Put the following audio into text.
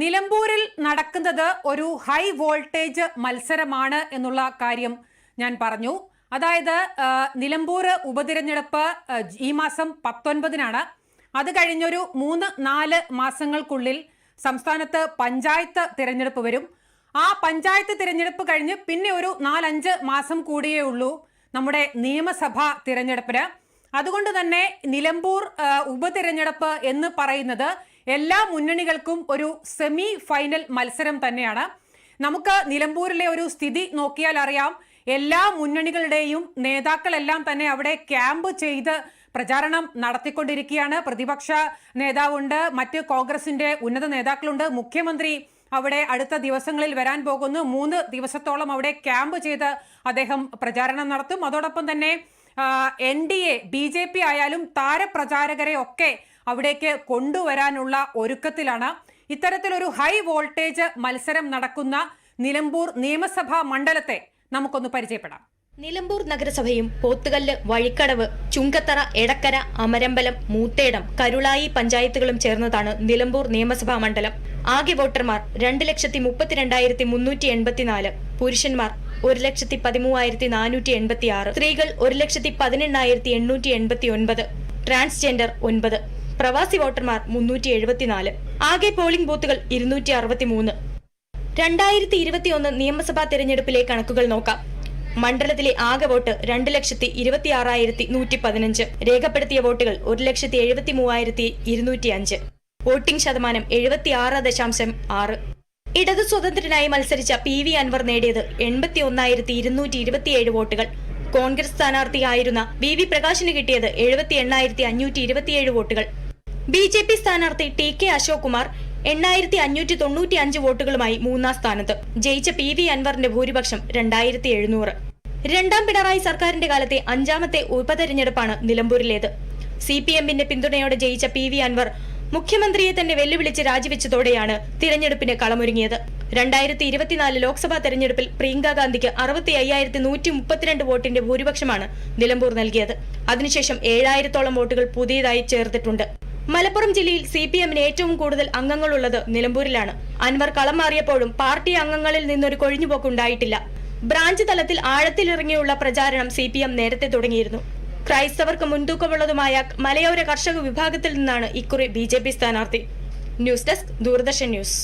നിലമ്പൂരിൽ നടക്കുന്നത് ഒരു ഹൈ വോൾട്ടേജ് മത്സരമാണ് എന്നുള്ള കാര്യം ഞാൻ പറഞ്ഞു. അതായത് നിലമ്പൂർ ഉപതിരഞ്ഞെടുപ്പ് ഈ മാസം പത്തൊൻപതിനാണ്. അത് കഴിഞ്ഞൊരു മൂന്ന് നാല് മാസങ്ങൾക്കുള്ളിൽ സംസ്ഥാനത്ത് പഞ്ചായത്ത് തിരഞ്ഞെടുപ്പ് വരും. ആ പഞ്ചായത്ത് തിരഞ്ഞെടുപ്പ് കഴിഞ്ഞ് പിന്നെ ഒരു നാലഞ്ച് മാസം കൂടിയേ ഉള്ളൂ നമ്മുടെ നിയമസഭാ തിരഞ്ഞെടുപ്പിന്. അതുകൊണ്ട് തന്നെ നിലമ്പൂർ ഉപതിരഞ്ഞെടുപ്പ് എന്ന് പറയുന്നത് എല്ലാ മുന്നണികൾക്കും ഒരു സെമി ഫൈനൽ മത്സരം തന്നെയാണ്. നമുക്ക് നിലമ്പൂരിലെ ഒരു സ്ഥിതി നോക്കിയാൽ അറിയാം. എല്ലാ മുന്നണികളുടെയും നേതാക്കളെല്ലാം തന്നെ അവിടെ ക്യാമ്പ് ചെയ്ത് പ്രചാരണം നടത്തിക്കൊണ്ടിരിക്കുകയാണ്. പ്രതിപക്ഷ നേതാവുണ്ട് മറ്റ് കോൺഗ്രസിന്റെ ഉന്നത നേതാക്കളുണ്ട്. മുഖ്യമന്ത്രി അവിടെ അടുത്ത ദിവസങ്ങളിൽ വരാൻ പോകുന്നു. മൂന്ന് ദിവസത്തോളം അവിടെ ക്യാമ്പ് ചെയ്ത് അദ്ദേഹം പ്രചാരണം നടത്തും. അതോടൊപ്പം തന്നെ N D A B J P ആയാലും താരപ്രചാരകരെ ഒക്കെ അവിടേക്ക് കൊണ്ടുവരാനുള്ള ഒരുക്കത്തിലാണ് ഇത്തരത്തിലൊരു ഹൈ വോൾട്ടേജ് മത്സരം നടക്കുന്ന നിലമ്പൂർ നിയമസഭാ മണ്ഡലത്തെ നമുക്കൊന്ന് പരിചയപ്പെടാം. നിലമ്പൂർ നഗരസഭയും പോത്തുകല്ല് വഴിക്കടവ് ചുങ്കത്തറ എടക്കര അമരമ്പലം മൂത്തേടം കരുളായി പഞ്ചായത്തുകളും ചേർന്നതാണ് നിലമ്പൂർ നിയമസഭാ മണ്ഡലം. ആകെ വോട്ടർമാർ രണ്ട് ലക്ഷത്തി മുപ്പത്തിരണ്ടായിരത്തി മുന്നൂറ്റി എൺപത്തിനാല് പുരുഷന്മാർ ഒരു ലക്ഷത്തി പതിമൂവായിരത്തി നാനൂറ്റി എൺപത്തി ആറ് സ്ത്രീകൾ ഒരു ലക്ഷത്തി പതിനെണ്ണായിരത്തി എണ്ണൂറ്റി എൺപത്തി ഒൻപത് ട്രാൻസ്ജെൻഡർ ഒൻപത്. പ്രവാസി വോട്ടർമാർ മുന്നൂറ്റി എഴുപത്തിനാല്. ആകെ പോളിംഗ് ബൂത്തുകൾ ഇരുന്നൂറ്റി അറുപത്തിമൂന്ന്. രണ്ടായിരത്തി ഇരുപത്തിയൊന്ന് നിയമസഭാ തെരഞ്ഞെടുപ്പിലെ കണക്കുകൾ നോക്കാം. മണ്ഡലത്തിലെ ആകെ വോട്ട് രണ്ട് ലക്ഷത്തി ഇരുപത്തി ആറായിരത്തി നൂറ്റി പതിനഞ്ച് രേഖപ്പെടുത്തിയ വോട്ടുകൾ ഒരു ലക്ഷത്തി എഴുപത്തി മൂവായിരത്തി ഇരുന്നൂറ്റി അഞ്ച്. വോട്ടിംഗ് ശതമാനം എഴുപത്തി ആറ് ദശാംശം ആറ്. ഇടതു സ്വതന്ത്രനായി മത്സരിച്ച പി വി അൻവർ നേടിയത് എൺപത്തി ഒന്നായിരത്തി ഇരുന്നൂറ്റി ഇരുപത്തിയേഴ് വോട്ടുകൾ. കോൺഗ്രസ് സ്ഥാനാർത്ഥിയായിരുന്ന വി വി പ്രകാശിന് കിട്ടിയത് എഴുപത്തി എണ്ണായിരത്തി അഞ്ഞൂറ്റി ഇരുപത്തിയേഴ് വോട്ടുകൾ. ബി ജെ പി സ്ഥാനാർത്ഥി ടി കെ അശോക് കുമാർ എണ്ണായിരത്തി അഞ്ഞൂറ്റി തൊണ്ണൂറ്റി അഞ്ച് വോട്ടുകളുമായി മൂന്നാം സ്ഥാനത്ത്. ജയിച്ച പി വി അൻവറിന്റെ ഭൂരിപക്ഷം രണ്ടായിരത്തി എഴുന്നൂറ് രണ്ടാം പിണറായി സർക്കാരിന്റെ കാലത്തെ അഞ്ചാമത്തെ ഉപതെരഞ്ഞെടുപ്പാണ് നിലമ്പൂരിലേത്. സി പി എമ്മിന്റെ പിന്തുണയോടെ ജയിച്ച പി വി അൻവർ മുഖ്യമന്ത്രിയെ തന്നെ വെല്ലുവിളിച്ച് രാജിവെച്ചതോടെയാണ് തിരഞ്ഞെടുപ്പിന് കളമൊരുങ്ങിയത്. രണ്ടായിരത്തി ഇരുപത്തിനാല് ലോക്സഭാ തെരഞ്ഞെടുപ്പിൽ പ്രിയങ്ക ഗാന്ധിക്ക് അറുപത്തി അയ്യായിരത്തി നൂറ്റി മുപ്പത്തിരണ്ട് വോട്ടിന്റെ ഭൂരിപക്ഷമാണ് നിലമ്പൂർ നൽകിയത്. അതിനുശേഷം ഏഴായിരത്തോളം വോട്ടുകൾ പുതിയതായി ചേർത്തിട്ടുണ്ട്. മലപ്പുറം ജില്ലയിൽ സി പി എമ്മിന് ഏറ്റവും കൂടുതൽ അംഗങ്ങളുള്ളത് നിലമ്പൂരിലാണ്. അൻവർ കളം മാറിയപ്പോഴും പാർട്ടി അംഗങ്ങളിൽ നിന്നൊരു കൊഴിഞ്ഞുപോക്കുണ്ടായിട്ടില്ല. ബ്രാഞ്ച് തലത്തിൽ ആഴത്തിലിറങ്ങിയുള്ള പ്രചാരണം സി പി എം നേരത്തെ തുടങ്ങിയിരുന്നു. ക്രൈസ്തവർക്ക് മുൻതൂക്കമുള്ളതുമായ മലയോര കർഷക വിഭാഗത്തിൽ നിന്നാണ് ഇക്കുറി ബി ജെ പി സ്ഥാനാർത്ഥി. News desk Doordarshan news.